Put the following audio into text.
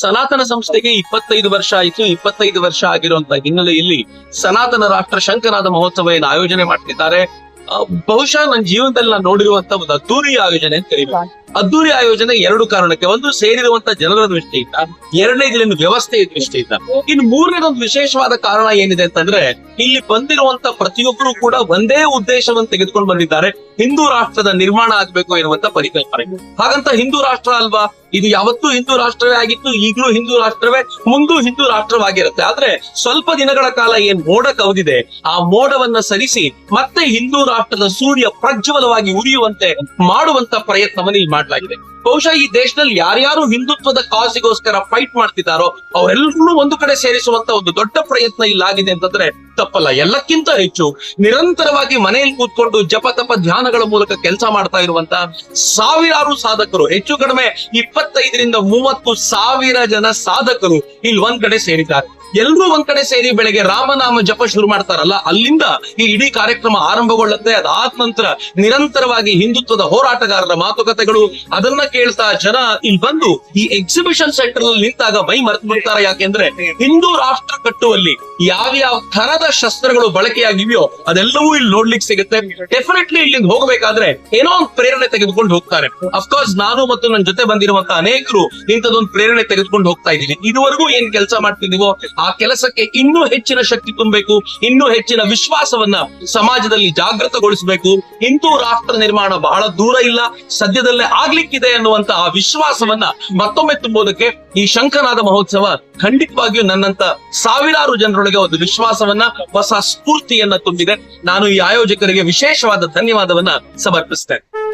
ಸನಾತನ ಸಂಸ್ಥೆಗೆ ಇಪ್ಪತ್ತೈದು ವರ್ಷ ಆಯಿತು, ಇಪ್ಪತ್ತೈದು ವರ್ಷ ಆಗಿರುವಂತಹ ಹಿನ್ನೆಲೆಯಲ್ಲಿ ಸನಾತನ ರಾಷ್ಟ್ರ ಶಂಕನಾದ ಮಹೋತ್ಸವ ಏನು ಆಯೋಜನೆ ಮಾಡ್ತಿದ್ದಾರೆ. ಬಹುಶಃ ನನ್ನ ಜೀವನದಲ್ಲಿ ನಾನು ನೋಡಿರುವಂತ ಒಂದು ಅದ್ದೂರಿ ಆಯೋಜನೆ ಅಂತ ಹೇಳಿ ಅದ್ದೂರಿ ಆಯೋಜನೆ ಎರಡು ಕಾರಣಕ್ಕೆ, ಒಂದು ಸೇರಿರುವಂತ ಜನರ ದೃಷ್ಟಿಯಿಂದ ಎರಡನೇದು ವ್ಯವಸ್ಥೆಯ ದೃಷ್ಟಿಯಿಂದ ಇನ್ನು ಮೂರನೇದೊಂದು ವಿಶೇಷವಾದ ಕಾರಣ ಏನಿದೆ ಅಂತಂದ್ರೆ, ಇಲ್ಲಿ ಬಂದಿರುವಂತ ಪ್ರತಿಯೊಬ್ಬರು ಕೂಡ ಒಂದೇ ಉದ್ದೇಶವನ್ನು ತೆಗೆದುಕೊಂಡು ಬಂದಿದ್ದಾರೆ. ಹಿಂದೂ ರಾಷ್ಟ್ರದ ನಿರ್ಮಾಣ ಆಗ್ಬೇಕು ಎನ್ನುವಂತ ಪರಿಕಲ್ಪನೆ. ಹಾಗಂತ ಹಿಂದೂ ರಾಷ್ಟ್ರ ಅಲ್ವಾ? ಇದು ಯಾವತ್ತೂ ಹಿಂದೂ ರಾಷ್ಟ್ರವೇ ಆಗಿತ್ತು, ಈಗಲೂ ಹಿಂದೂ ರಾಷ್ಟ್ರವೇ, ಮುಂದೂ ಹಿಂದೂ ರಾಷ್ಟ್ರವಾಗಿರುತ್ತೆ. ಆದ್ರೆ ಸ್ವಲ್ಪ ದಿನಗಳ ಕಾಲ ಏನ್ ಮೋಡ ಕವಿದಿದೆ, ಆ ಮೋಡವನ್ನ ಸರಿಸಿ ಮತ್ತೆ ಹಿಂದೂ ರಾಷ್ಟ್ರದ ಸೂರ್ಯ ಪ್ರಜ್ವಲವಾಗಿ ಉರಿಯುವಂತೆ ಮಾಡುವಂತ ಪ್ರಯತ್ನವನ್ನು ಇಲ್ಲಿ ಮಾಡಲಾಗಿದೆ. ಬಹುಶಃ ಈ ದೇಶದಲ್ಲಿ ಯಾರ್ಯಾರು ಹಿಂದುತ್ವದ ಕಾಸಿಗೋಸ್ಕರ ಫೈಟ್ ಮಾಡ್ತಿದ್ದಾರೋ ಅವರೆಲ್ಲರೂ ಒಂದು ಕಡೆ ಸೇರಿಸುವಂತ ಒಂದು ದೊಡ್ಡ ಪ್ರಯತ್ನ ಇಲ್ಲಾಗಿದೆ ಅಂತಂದ್ರೆ ತಪ್ಪಲ್ಲ. ಎಲ್ಲಕ್ಕಿಂತ ಹೆಚ್ಚು ನಿರಂತರವಾಗಿ ಮನೆಯಲ್ಲಿ ಕೂತ್ಕೊಂಡು ಜಪ ತಪ ಧ್ಯಾನಗಳ ಮೂಲಕ ಕೆಲಸ ಮಾಡ್ತಾ ಇರುವಂತ ಸಾವಿರಾರು ಸಾಧಕರು, ಹೆಚ್ಚು ಕಡಿಮೆ ಇಪ್ಪತ್ತೈದರಿಂದ ಮೂವತ್ತು ಸಾವಿರ ಜನ ಸಾಧಕರು ಇಲ್ಲಿ ಒಂದ್ ಕಡೆ ಸೇರಿದ್ದಾರೆ. ಎಲ್ಲರೂ ಒಂದ್ ಕಡೆ ಸೇರಿ ಬೆಳಗ್ಗೆ ರಾಮನಾಮ ಜಪ ಶುರು ಮಾಡ್ತಾರಲ್ಲ, ಅಲ್ಲಿಂದ ಈ ಇಡೀ ಕಾರ್ಯಕ್ರಮ ಆರಂಭಗೊಳ್ಳುತ್ತೆ. ಅದಾದ ನಂತರ ನಿರಂತರವಾಗಿ ಹಿಂದುತ್ವದ ಹೋರಾಟಗಾರರ ಮಾತುಕತೆಗಳು, ಅದನ್ನ ಕೇಳ್ತಾ ಜನ ಇಲ್ಲಿ ಬಂದು ಈ ಎಕ್ಸಿಬಿಷನ್ ಸೆಂಟರ್ ಅಲ್ಲಿ ನಿಂತಾಗ ಮೈ ಮರೆತು ಬಿಡ್ತಾರೆ. ಯಾಕೆಂದ್ರೆ ಹಿಂದೂ ರಾಷ್ಟ್ರ ಕಟ್ಟುವಲ್ಲಿ ಯಾವ ತರದ ಶಸ್ತ್ರಗಳು ಬಳಕೆಯಾಗಿವೆಯೋ ಅದೆಲ್ಲವೂ ಇಲ್ಲಿ ನೋಡ್ಲಿಕ್ಕೆ ಸಿಗುತ್ತೆ. ಡೆಫಿನೆಟ್ಲಿ ಇಲ್ಲಿಂದ ಹೋಗಬೇಕಾದ್ರೆ ಏನೋ ಒಂದು ಪ್ರೇರಣೆ ತೆಗೆದುಕೊಂಡು ಹೋಗ್ತಾರೆ. ಅಫ್ಕೋರ್ಸ್ ನಾನು ಮತ್ತು ನನ್ನ ಜೊತೆ ಬಂದಿರುವಂತ ಅನೇಕರು ಇಂಥದೊಂದು ಪ್ರೇರಣೆ ತೆಗೆದುಕೊಂಡು ಹೋಗ್ತಾ ಇದ್ದೀನಿ. ಇದುವರೆಗೂ ಏನ್ ಕೆಲಸ ಮಾಡ್ತಿದೀವೋ ಆ ಕೆಲಸಕ್ಕೆ ಇನ್ನೂ ಹೆಚ್ಚಿನ ಶಕ್ತಿ ತುಂಬಬೇಕು, ಇನ್ನೂ ಹೆಚ್ಚಿನ ವಿಶ್ವಾಸವನ್ನ ಸಮಾಜದಲ್ಲಿ ಜಾಗೃತಗೊಳಿಸಬೇಕು. ಹಿಂದೂ ರಾಷ್ಟ್ರ ನಿರ್ಮಾಣ ಬಹಳ ದೂರ ಇಲ್ಲ, ಸದ್ಯದಲ್ಲೇ ಆಗ್ಲಿಕ್ಕಿದೆ ಅನ್ನುವಂತ ಆ ವಿಶ್ವಾಸವನ್ನ ಮತ್ತೊಮ್ಮೆ ತುಂಬುವುದಕ್ಕೆ ಈ ಶಂಕನಾದ ಮಹೋತ್ಸವ ಖಂಡಿತವಾಗಿಯೂ ನನ್ನಂತ ಸಾವಿರಾರು ಜನರೊಳಗೆ ಒಂದು ವಿಶ್ವಾಸವನ್ನ, ಹೊಸ ಸ್ಫೂರ್ತಿಯನ್ನ ತುಂಬಿದೆ. ನಾನು ಈ ಆಯೋಜಕರಿಗೆ ವಿಶೇಷವಾದ ಧನ್ಯವಾದವನ್ನ ಸಮರ್ಪಿಸ್ತೇನೆ.